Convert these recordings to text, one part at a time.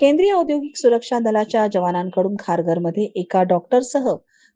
केंद्रीय औद्योगिक सुरक्षा दलाच्या जवानांकडून खारघरमध्ये एका डॉक्टरसह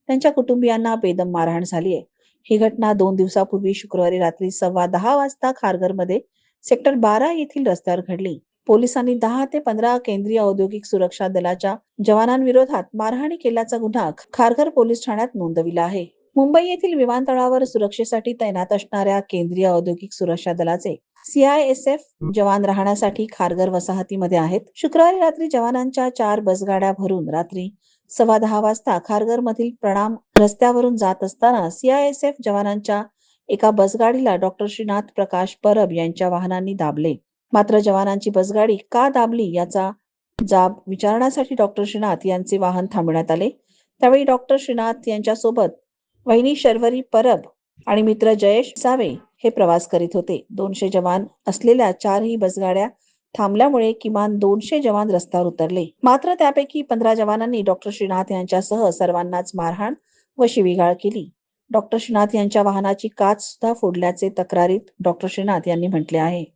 त्यांच्या कुटुंबियांना बेदम मारहाण झाली आहे. ही घटना दोन दिवसापूर्वी शुक्रवारी रात्री सव्वा दहा वाजता खारघरमध्ये सेक्टर बारा येथील रस्त्यावर घडली. पोलिसांनी दहा ते पंधरा केंद्रीय औद्योगिक सुरक्षा दलाच्या जवानांविरोधात मारहाणी केल्याचा गुन्हा खारघर पोलीस ठाण्यात नोंदविला आहे. मुंबई येथील विमानतळावर सुरक्षेसाठी तैनात असणाऱ्या केंद्रीय औद्योगिक सुरक्षा दलाचे सीआयएसएफ जवान राहण्यासाठी खारघर वसाहतीमध्ये आहेत. शुक्रवारी रात्री जवानांच्या चार बसगाड्या भरून रात्री सव्वा दहा वाजता खारघर मधील प्रणाम रस्त्यावरून जात असताना सीआयएसएफ जवानांच्या एका बसगाडीला डॉक्टर श्रीनाथ प्रकाश परब यांच्या वाहनांनी दाबले. मात्र जवानांची बसगाडी का दाबली याचा जाब विचारण्यासाठी डॉक्टर श्रीनाथ यांचे वाहन थांबवण्यात आले. त्यावेळी डॉक्टर श्रीनाथ यांच्यासोबत वहिनी शर्वरी परब आणि मित्र जयेश सावे हे प्रवास करीत होते. दोनशे जवान असलेल्या चारही बसगाड्या थांबल्यामुळे किमान दोनशे जवान रस्त्यावर उतरले. मात्र त्यापैकी पंधरा जवानांनी डॉक्टर श्रीनाथ यांच्यासह सर्वांनाच मारहाण व शिवीगाळ केली. डॉक्टर श्रीनाथ यांच्या वाहनाची काच सुद्धा फोडल्याचे तक्रारीत डॉक्टर श्रीनाथ यांनी म्हटले आहे.